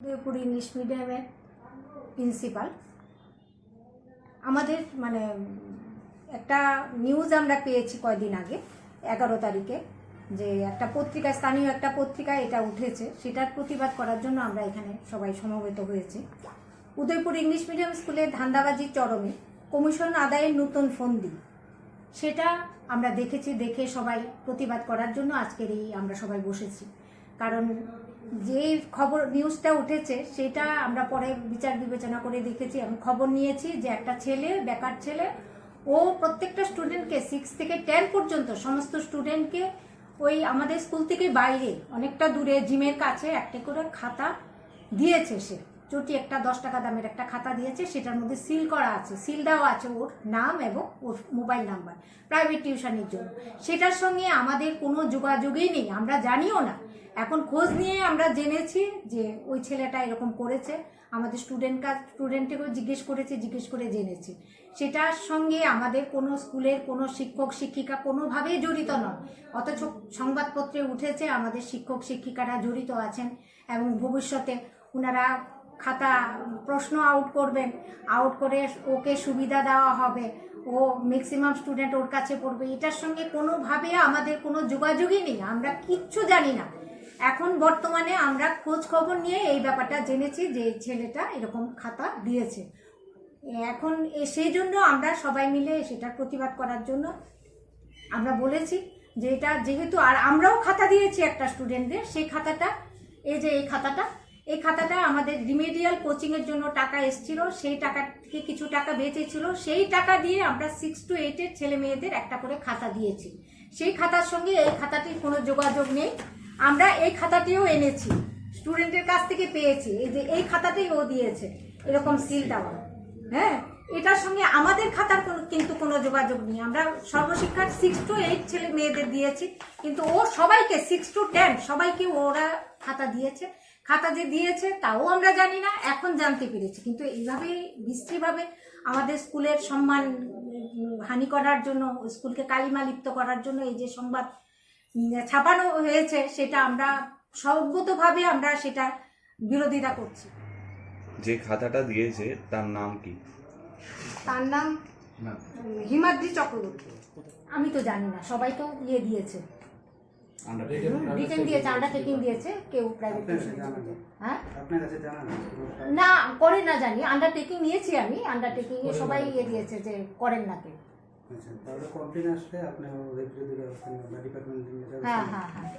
Udaipur English মিডিয়ামের principal. আমাদের মানে একটা নিউজ আমরা পেয়েছি কয়দিন আগে, এগারো তারিখে, যে একটা পত্রিকা স্থানীয় একটা পত্রিকায় এটা উঠেছে। সেটার প্রতিবাদ করার জন্য আমরা এখানে সবাই সমবেত হয়েছি। উদয়পুর ইংলিশ মিডিয়াম স্কুলে ধান্দাবাজি চরমে কমিশন আদায়ের নতুন ফন্দি। সেটা আমরা দেখেছি, দেখে সবাই প্রতিবাদ করার জন্য আজকের এই আমরা সবাই বসেছি। কারণ যে খবর নিউজটা উঠেছে, সেটা আমরা পরে বিচার বিবেচনা করে দেখেছি। আমি খবর নিয়েছি যে একটা ছেলে, বেকার ছেলে, ও প্রত্যেকটা স্টুডেন্টকে সিক্স থেকে টেন পর্যন্ত, সমস্ত স্টুডেন্টকে ওই আমাদের স্কুল থেকে বাইরে, অনেকটা দূরে, জিমের কাছে একটা করে খাতা দিয়েছে সে। চটি একটা, দশ টাকা দামের একটা খাতা দিয়েছে, সেটার মধ্যে সিল করা আছে। সিল দেওয়া আছে ওর নাম এবং ওর মোবাইল নাম্বার প্রাইভেট টিউশনের জন্য। সেটার সঙ্গে আমাদের কোনো যোগাযোগই নেই, আমরা জানিও না। এখন খোঁজ নিয়ে আমরা জেনেছি যে ওই ছেলেটা এরকম করেছে। আমাদের স্টুডেন্ট কাজ স্টুডেন্টকেও জিজ্ঞেস করেছে, জিজ্ঞেস করে জেনেছি। সেটার সঙ্গে আমাদের কোনো স্কুলের কোনো শিক্ষক, শিক্ষিকা কোনোভাবেই জড়িত নয় অথচ সংবাদপত্রে উঠেছে, আমাদের শিক্ষক, শিক্ষিকারা জড়িত আছেন এবং ভবিষ্যতে ওনারা খাতা প্রশ্ন আউট করবেন আউট করে ওকে সুবিধা দেওয়া হবে। ও ম্যাক্সিমাম স্টুডেন্ট ওর কাছে পড়বে। এটার সঙ্গে কোনোভাবে আমাদের কোনো যোগাযোগই নেই। আমরা কিচ্ছু জানি না। এখন বর্তমানে আমরা খোঁজ খবর নিয়ে এই ব্যাপারটা জেনেছি যে ছেলেটা এরকম খাতা দিয়েছে। এখন সেই জন্য আমরা সবাই মিলে সেটার প্রতিবাদ করার জন্য আমরা বলেছি যে এটা যেহেতু আর আমরাও খাতা দিয়েছি একটা স্টুডেন্টদের সেই খাতাটা, এই যে এই খাতাটা এই খাতাটা আমাদের রিমেডিয়াল কোচিংয়ের জন্য টাকা এসছিল, সেই টাকা থেকে কিছু টাকা বেঁচেছিল, সেই টাকা দিয়ে আমরা সিক্স টু এইটের ছেলে মেয়েদের একটা করে খাতা দিয়েছি। সেই খাতার সঙ্গে এই খাতাটির কোনো যোগাযোগ নেই। আমরা এই খাতাটিও এনেছি, স্টুডেন্টের কাছ থেকে পেয়েছি। এই যে এই খাতাটাই ও দিয়েছে, এরকম সিল দেওয়া। হ্যাঁ এটার সঙ্গে আমাদের খাতার কোনো কিন্তু কোনো যোগাযোগ নেই। আমরা সর্বশিক্ষার সিক্স টু এইট ছেলে মেয়েদের দিয়েছি, কিন্তু ও সবাইকে সিক্স টু টেন সবাইকে ওরা খাতা দিয়েছে। খাতা যে দিয়েছে তাও আমরা জানি না এখন জানতে পেরেছি। কিন্তু এইভাবে বিশ্রীভাবে আমাদের স্কুলের সম্মান হানি করার জন্য স্কুলকে কালিমা লিপ্ত করার জন্য এই যে সংবাদ ছাপানো হয়েছে সেটা আমরা সর্বতভাবে আমরা সেটা বিরোধিতা করছি। যে খাতাটা দিয়েছে তার নাম কি? তার নাম হিমাদ্রি চক্রবর্তী। আমি তো জানি না সবাই তো ইয়ে দিয়েছে। রিটেন দিয়েছে আন্ডারটেকিং দিয়েছে কেউ প্রাইভেট হ্যাঁ? আপনার কাছে জানা না না করে না জানি। আন্ডারটেকিং নিয়েছি আমি। আন্ডারটেকিং এ সবাই ইয়ে দিয়েছে যে করেন না কেউ। আচ্ছা তাহলে কমপ্লেন আসলে আপনি ব্যবস্থা ডিপার্টমেন্ট হ্যাঁ হ্যাঁ হ্যাঁ।